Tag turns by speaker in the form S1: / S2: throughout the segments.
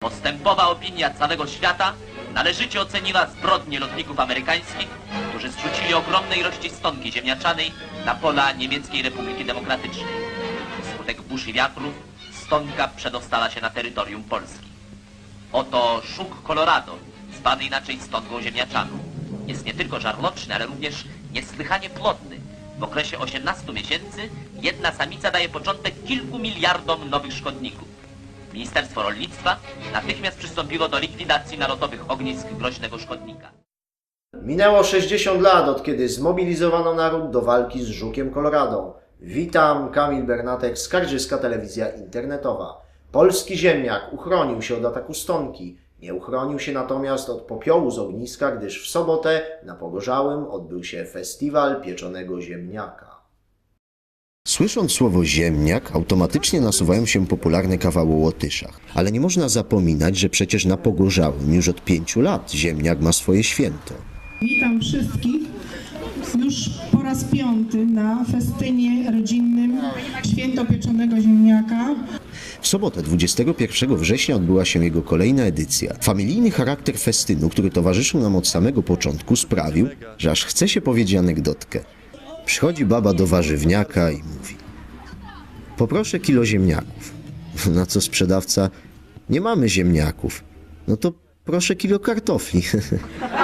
S1: Postępowa opinia całego świata należycie oceniła zbrodnie lotników amerykańskich, którzy zrzucili ogromne ilości stonki ziemniaczanej na pola Niemieckiej Republiki Demokratycznej. Wskutek burz i wiatrów stonka przedostała się na terytorium Polski. Oto szuk Colorado, zwany inaczej stonką ziemniaczaną. Jest nie tylko żarłoczny, ale również niesłychanie plodny. W okresie 18 miesięcy jedna samica daje początek kilku miliardom nowych szkodników. Ministerstwo Rolnictwa natychmiast przystąpiło do likwidacji nalotowych ognisk groźnego szkodnika.
S2: Minęło 60 lat od kiedy zmobilizowano naród do walki z żukiem Koloradą. Witam, Kamil Bernatek, Skarżyska Telewizja Internetowa. Polski ziemniak uchronił się od ataku stonki. Nie uchronił się natomiast od popiołu z ogniska, gdyż w sobotę na Pogorzałym odbył się festiwal pieczonego ziemniaka.
S3: Słysząc słowo ziemniak, automatycznie nasuwają się popularne kawały o Łotyszach. Ale nie można zapominać, że przecież na Pogorzałym już od pięciu lat ziemniak ma swoje święto.
S4: Witam wszystkich już po raz piąty na festynie rodzinnym Święto Pieczonego Ziemniaka.
S3: W sobotę 21 września odbyła się jego kolejna edycja. Familijny charakter festynu, który towarzyszył nam od samego początku, sprawił, że aż chce się powiedzieć anegdotkę. Przychodzi baba do warzywniaka i mówi: Poproszę kilo ziemniaków. Na co sprzedawca: Nie mamy ziemniaków. No to proszę kilo kartofli.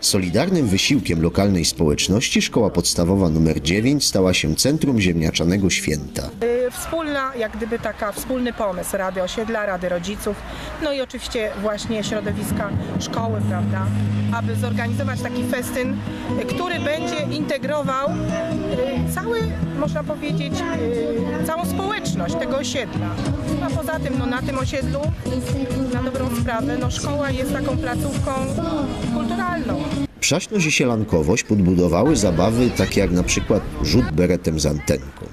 S3: Solidarnym wysiłkiem lokalnej społeczności szkoła podstawowa nr 9 stała się centrum ziemniaczanego święta.
S5: Y, Wspólna, jak gdyby taka wspólny pomysł Rady Osiedla, Rady Rodziców, no i oczywiście właśnie środowiska szkoły, prawda, aby zorganizować taki festyn, który będzie integrował y, cały, można powiedzieć, y, całą społeczność tego osiedla. A poza tym, no na tym osiedlu, na dobrą sprawę, no szkoła jest taką placówką kulturalną.
S3: Przaśność i sielankowość podbudowały zabawy takie jak na przykład rzut beretem z antenką.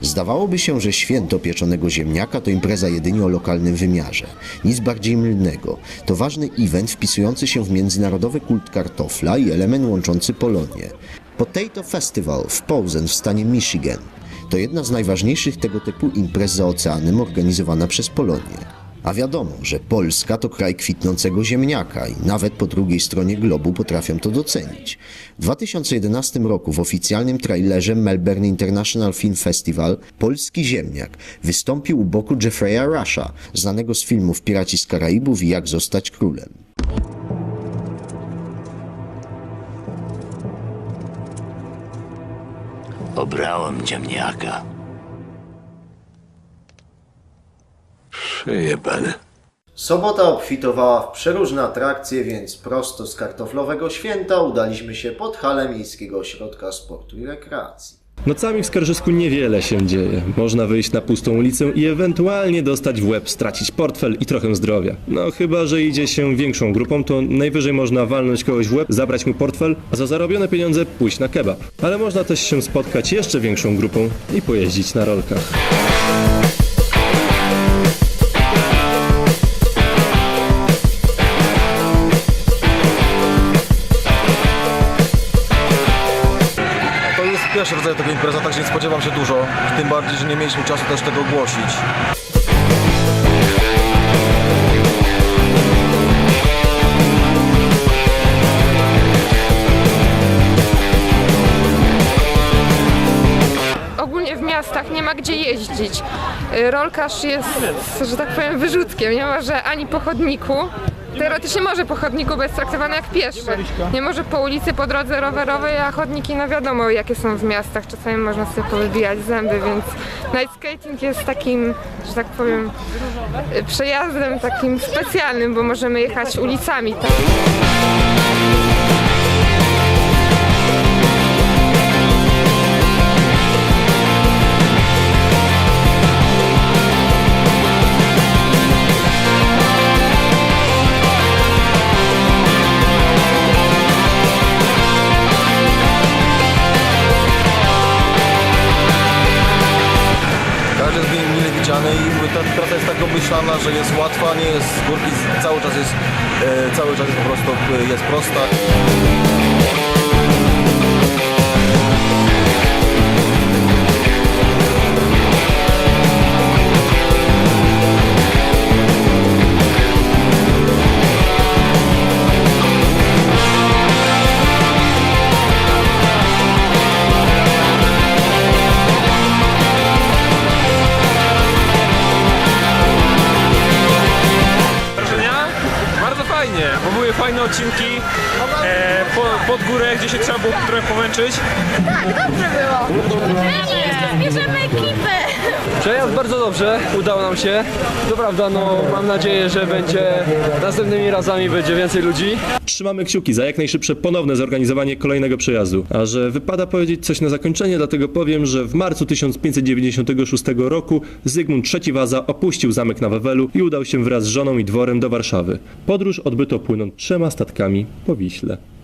S3: Zdawałoby się, że święto pieczonego ziemniaka to impreza jedynie o lokalnym wymiarze. Nic bardziej mylnego. To ważny event wpisujący się w międzynarodowy kult kartofla i element łączący Polonię. Potato Festival w Posen w stanie Michigan to jedna z najważniejszych tego typu imprez za oceanem organizowana przez Polonię. A wiadomo, że Polska to kraj kwitnącego ziemniaka i nawet po drugiej stronie globu potrafią to docenić. W 2011 roku w oficjalnym trailerze Melbourne International Film Festival polski ziemniak wystąpił u boku Jeffrey'a Rusha, znanego z filmów Piraci z Karaibów i Jak zostać królem.
S6: Obrałem ziemniaka. Przejebane.
S2: Sobota obfitowała w przeróżne atrakcje, więc prosto z kartoflowego święta udaliśmy się pod halę Miejskiego Ośrodka Sportu i Rekreacji.
S7: Nocami w Skarżysku niewiele się dzieje. Można wyjść na pustą ulicę i ewentualnie dostać w łeb, stracić portfel i trochę zdrowia. No chyba, że idzie się większą grupą, to najwyżej można walnąć kogoś w łeb, zabrać mu portfel, a za zarobione pieniądze pójść na kebab. Ale można też się spotkać jeszcze większą grupą i pojeździć na rolkach.
S8: Pierwszy rodzaj tego impreza, także nie spodziewam się dużo. Tym bardziej, że nie mieliśmy czasu też tego ogłosić.
S9: ogólnie w miastach nie ma gdzie jeździć. Rolkarz jest, że tak powiem, wyrzutkiem. Nie może ani po chodniku, teoretycznie może po chodniku, bo jest traktowany jak pieszy. Nie może po ulicy, po drodze rowerowej, a chodniki, no wiadomo jakie są w miastach. Czasami można sobie powybijać zęby, więc night skating jest takim, że tak powiem, przejazdem takim specjalnym, bo możemy jechać ulicami. Tak?
S8: Że jest łatwa, nie jest z górki, cały czas jest, e, cały czas po prostu e, jest prosta.
S10: time que pod górę, gdzie się trzeba było trochę pomęczyć.
S11: Bierzemy ekipę!
S10: Przejazd bardzo dobrze, udało nam się. To prawda, no mam nadzieję, że będzie następnymi razami będzie więcej ludzi.
S7: Trzymamy kciuki za jak najszybsze ponowne zorganizowanie kolejnego przejazdu. A że wypada powiedzieć coś na zakończenie, dlatego powiem, że w marcu 1596 roku Zygmunt III Waza opuścił zamek na Wawelu i udał się wraz z żoną i dworem do Warszawy. Podróż odbyto płynąc trzema statkami po Wiśle.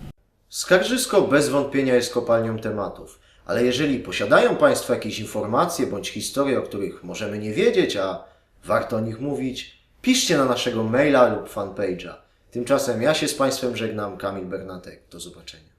S3: Skarżysko bez wątpienia jest kopalnią tematów, ale jeżeli posiadają Państwo jakieś informacje bądź historie, o których możemy nie wiedzieć, a warto o nich mówić, piszcie na naszego maila lub fanpage'a. Tymczasem ja się z Państwem żegnam, Kamil Bernatek. Do zobaczenia.